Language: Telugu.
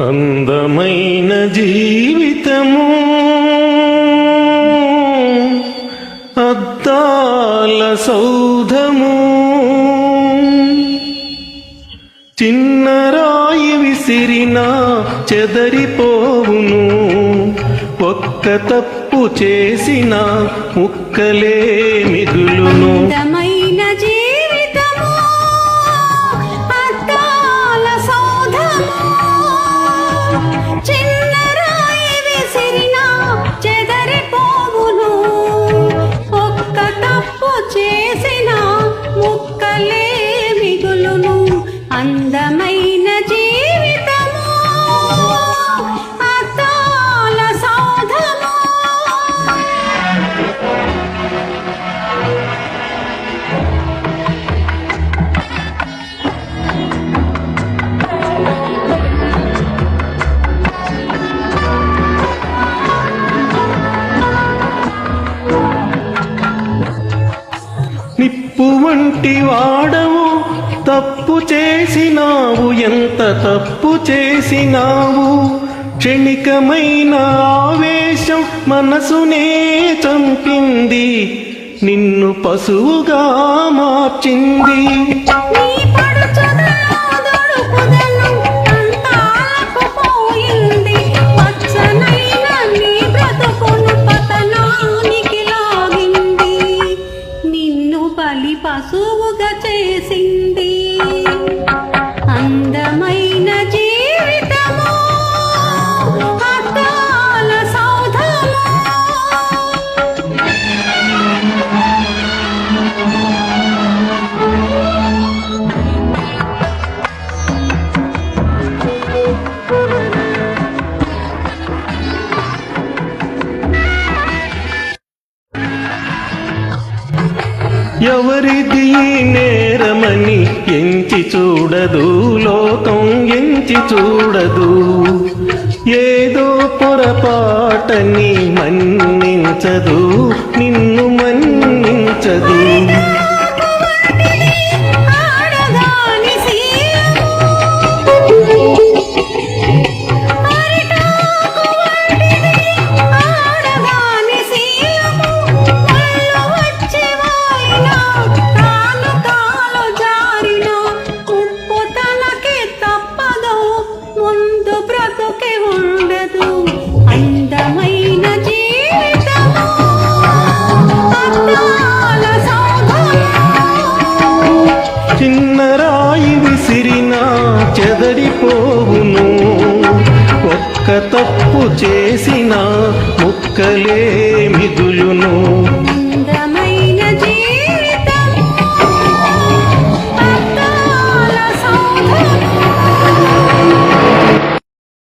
అందమైన జీవితము అద్దాల సౌధము చిన్నరాయి విసిరినా చెదరిపోవును ఒక్క తప్పు చేసిన ముక్కలే మిగులును అందమైన నిప్పు వంటి వాడవు. తప్పు చేసినావు. ఎంత తప్పు చేసినావు? క్షణికమైన ఆవేశం మనసునే చంపింది. నిన్ను పశువుగా మార్చింది. పశువుగా చేసింది. అందమై ఎవరిది ఈ నేరమని ఎంచి చూడదు లోకం ఎంచి చూడదు. ఏదో పొరపాటని మన్నించదు నిన్ను మన్నించదు. తప్పు చేసిన ముక్కలే మిగులును.